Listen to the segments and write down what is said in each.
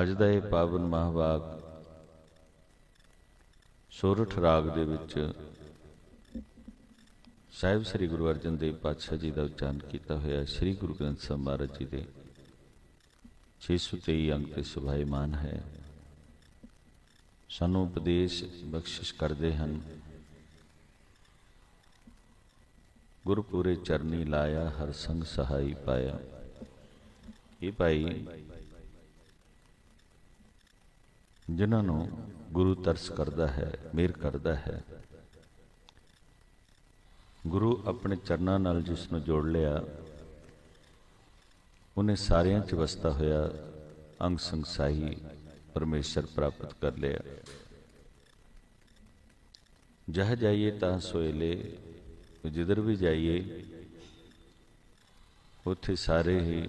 ਅੱਜ ਦਾ ਇਹ ਪਾਵਨ ਮਹਾਵਾਕ ਸੋਰਠ ਰਾਗ ਦੇ ਵਿੱਚ ਸਾਹਿਬ ਸ੍ਰੀ ਗੁਰੂ ਅਰਜਨ ਦੇਵ ਪਾਤਸ਼ਾਹ ਜੀ ਦਾ ਉਚਾਰਨ ਕੀਤਾ ਹੋਇਆ ਸ੍ਰੀ ਗੁਰੂ ਗ੍ਰੰਥ ਸਾਹਿਬ ਮਹਾਰਾਜ ਜੀ ਦੇ 623 ਅੰਕ ਤੇ ਸੁਭਾਈਮਾਨ ਹੈ। ਸਾਨੂੰ ਉਪਦੇਸ਼, ਬਖਸ਼ਿਸ਼ ਕਰਦੇ ਹਨ। ਗੁਰੂ ਪੂਰੇ ਚਰਨੀ ਲਾਇਆ, ਹਰ ਸੰਗ ਸਹਾਈ ਪਾਇਆ। ਇਹ ਭਾਈ ਜਿਨ੍ਹਾਂ ਨੂੰ ਗੁਰੂ ਤਰਸ ਕਰਦਾ ਹੈ, ਮਿਹਰ ਕਰਦਾ ਹੈ। ਗੁਰੂ ਆਪਣੇ ਚਰਨਾਂ ਨਾਲ ਜਿਸ ਨੂੰ ਜੋੜ ਲਿਆ, ਉਹਨੇ ਸਾਰਿਆਂ 'ਚ ਵਸਦਾ ਹੋਇਆ ਅੰਗ ਸੰਗ ਸਾਈ ਪਰਮੇਸ਼ਰ ਪ੍ਰਾਪਤ ਕਰ ਲਿਆ। ਜਹ ਜਾਈਏ ਤਾਂ ਸੋਇਲੇ, ਜਿੱਧਰ ਵੀ ਜਾਈਏ, ਉੱਥੇ ਸਾਰੇ ਹੀ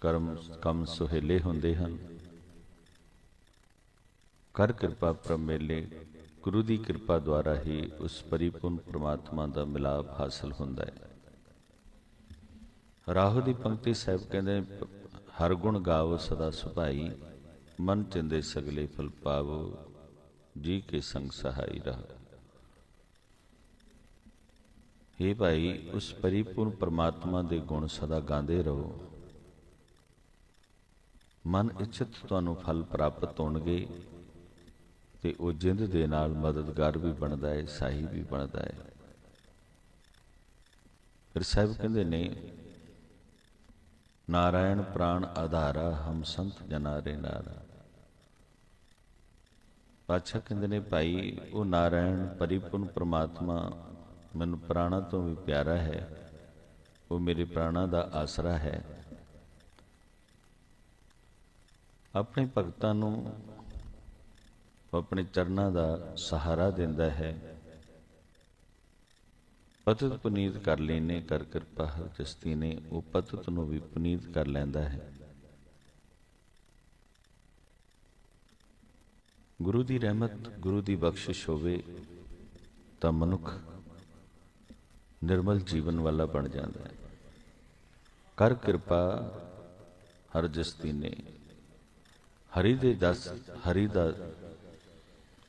ਕਰਮ ਕੰਮ ਸੁਹੇਲੇ ਹੁੰਦੇ ਹਨ। ਕਰ ਕਿਰਪਾ ਪ੍ਰਮੇਲੇ, ਗੁਰੂ ਦੀ ਕਿਰਪਾ ਦੁਆਰਾ ਹੀ ਉਸ ਪਰਿਪੂਰਨ ਪ੍ਰਮਾਤਮਾ ਦਾ ਮਿਲਾਪ ਹਾਸਲ ਹੁੰਦਾ ਹੈ। ਰਾਹੋ ਦੀ ਪੰਕਤੀ ਸਾਹਿਬ ਕਹਿੰਦੇ, ਹਰ ਗੁਣ ਗਾਵੋ ਸਦਾ ਸੁਭਾਈ, ਮਨ ਚਿੰਦੇ ਸਗਲੇ ਫਲ ਪਾਵੋ, ਜੀ ਕੇ ਸੰਗ ਸਹਾਈ ਰਹੋ। हे ਭਾਈ, ਉਸ ਪਰਿਪੂਰਨ ਪ੍ਰਮਾਤਮਾ ਦੇ ਗੁਣ ਸਦਾ ਗਾਉਂਦੇ ਰਹੋ। ਮਨ ਇੱਛਤ ਤੁਹਾਨੂੰ ਫਲ ਪ੍ਰਾਪਤ ਹੋਣਗੇ ਤੇ ਉਹ ਜਿੰਦ ਦੇ ਨਾਲ ਮਦਦਗਾਰ ਵੀ ਬਣਦਾ ਹੈ ਸਾਹੀ ਵੀ ਬਣਦਾ ਹੈ ਫਿਰ ਸਾਹਿਬ ਕਹਿੰਦੇ ਨੇ ਨਾਰਾਇਣ ਪ੍ਰਾਣ ਆਧਾਰਾ, ਹਮ ਸੰਤ ਜਨਾਰੇ ਨਾਰਾ। ਪਾਤਸ਼ਾਹ ਕਹਿੰਦੇ ਨੇ, ਭਾਈ, ਉਹ ਨਾਰਾਇਣ ਪਰਿਪੂਰਨ ਪ੍ਰਮਾਤਮਾ ਮੈਨੂੰ ਪ੍ਰਾਣਾ ਤੋਂ ਵੀ ਪਿਆਰਾ ਹੈ। ਉਹ ਮੇਰੇ ਪ੍ਰਾਣਾ ਦਾ ਆਸਰਾ ਹੈ। ਆਪਣੇ ਭਗਤਾਂ ਨੂੰ ਆਪਣੇ ਚਰਨਾਂ ਦਾ ਸਹਾਰਾ ਦਿੰਦਾ ਹੈ। ਪਤਿਤ ਪੁਨੀਤ ਕਰ ਲੈਨੇ, ਕਰ ਕਿਰਪਾ ਹਰ ਜਸਤੀ ਨੇ, ਉਹ ਪਤਿਤ ਨੂੰ ਵੀ ਪੁਨੀਤ ਕਰ ਲੈਂਦਾ ਹੈ। ਗੁਰੂ ਦੀ ਰਹਿਮਤ, ਗੁਰੂ ਦੀ ਬਖਸ਼ਿਸ਼ ਹੋਵੇ ਤਾਂ ਮਨੁੱਖ ਨਿਰਮਲ ਜੀਵਨ ਵਾਲਾ ਬਣ ਜਾਂਦਾ ਹੈ। ਕਰ ਕਿਰਪਾ ਹਰ ਜਸਤੀ ਨੇ। ਹਰੀ ਦੇ ਦਸ, ਹਰੀ ਦਾ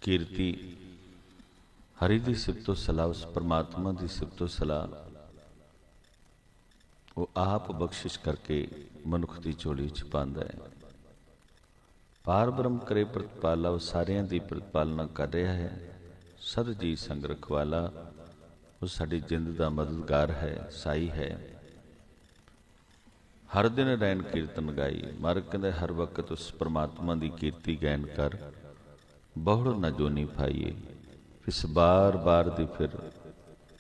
ਕੀਰਤੀ, ਹਰੀ ਦੀ ਸਿਫਤੋ ਸਲਾਹ, ਉਸ ਪਰਮਾਤਮਾ ਦੀ ਸਿਫਤੋ ਸਲਾਹ, ਉਹ ਆਪ ਬਖਸ਼ਿਸ਼ ਕਰਕੇ ਮਨੁੱਖ ਦੀ ਝੋਲੀ ਚ ਪਾਉਂਦਾ ਹੈ। ਪਾਰ ਬ੍ਰਹਮ ਕਰੇ ਪ੍ਰਤਪਾਲਾ, ਉਹ ਸਾਰਿਆਂ ਦੀ ਪ੍ਰਤਪਾਲਨਾ ਕਰ ਰਿਹਾ ਹੈ। ਸਦ ਜੀ ਸੰਗ ਰਖਵਾਲਾ, ਉਹ ਸਾਡੀ ਜਿੰਦ ਦਾ ਮਦਦਗਾਰ ਹੈ, ਸਾਈ ਹੈ। ਹਰ ਦਿਨ ਰੈਨ ਕੀਰਤਨ ਗਾਈ ਮਰ ਕਹਿੰਦਾ ਹਰ ਵਕਤ ਉਸ ਪ੍ਰਮਾਤਮਾ ਦੀ ਕੀਰਤੀ ਗਾਇਨ ਕਰ। ਬਹੁੜ ਨਾ ਜੋਨੀ ਪਾਈਏ। ਇਸ ਬਾਰ-ਬਾਰ ਦੀ ਫਿਰ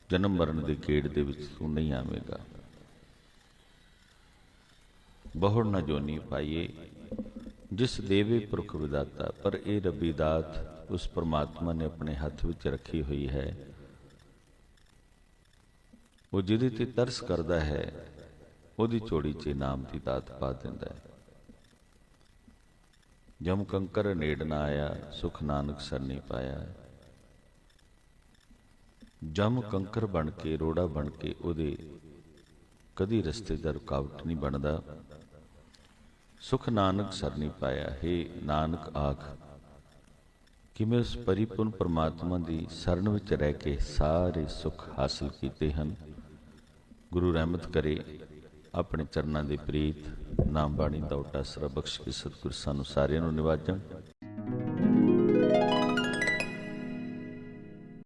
ਜਨਮ ਮਰਨ ਦੇ ਗੇੜ ਦੇ ਵਿੱਚ ਤੂੰ ਨਹੀਂ ਆਵੇਂਗਾ। ਬਹੁੜ ਨਾ ਜੋਨੀ ਪਾਈਏ। ਜਿਸ ਦੇਵੇ ਪੁਰਖ ਵਿਦਾਤਾ, ਪਰ ਇਹ ਰੱਬੀ ਦਾਤ ਉਸ ਪਰਮਾਤਮਾ ਨੇ ਆਪਣੇ ਹੱਥ ਵਿੱਚ ਰੱਖੀ ਹੋਈ ਹੈ। ਉਹ ਜਿਹਦੇ ਤੇ ਤਰਸ ਕਰਦਾ ਹੈ, ਉਹਦੀ ਚੋੜੀ 'ਚ ਨਾਮ ਦੀ ਦਾਤ ਪਾ ਦਿੰਦਾ ਹੈ। ਜਮ ਕੰਕਰ ਨੇੜ ਨਾ ਆਇਆ, ਸੁਖ ਨਾਨਕ ਸਰ ਪਾਇਆ। ਜਮ ਕੰਕਰ ਬਣ ਕੇ, ਰੋੜਾ ਬਣ ਕੇ ਉਹਦੇ ਕਦੀ ਰਸਤੇ ਦਾ ਰੁਕਾਵਟ ਨਹੀਂ ਬਣਦਾ। ਸੁਖ ਨਾਨਕ ਸਰ ਨਹੀਂ ਪਾਇਆ। ਹੈ ਨਾਨਕ ਆਖ ਕਿ ਮੈਂ ਉਸ ਪਰਿਪੂਰਨ ਪਰਮਾਤਮਾ ਦੀ ਸ਼ਰਨ ਵਿੱਚ ਰਹਿ ਕੇ ਸਾਰੇ ਸੁਖ ਹਾਸਲ ਕੀਤੇ ਹਨ? ਗੁਰੂ ਰਹਿਮਤ ਕਰੇ ਆਪਣੇ ਚਰਨਾਂ ਦੀ ਪ੍ਰੀਤ ਨਾਮ ਬਾਣੀ ਦਾ ਉਟਾ ਸਰਾ ਬਖਸ਼ ਕੇ ਸਤਿਗੁਰ, ਸਾਨੂੰ ਸਾਰਿਆਂ ਨੂੰ ਨਿਵਾਜਣ।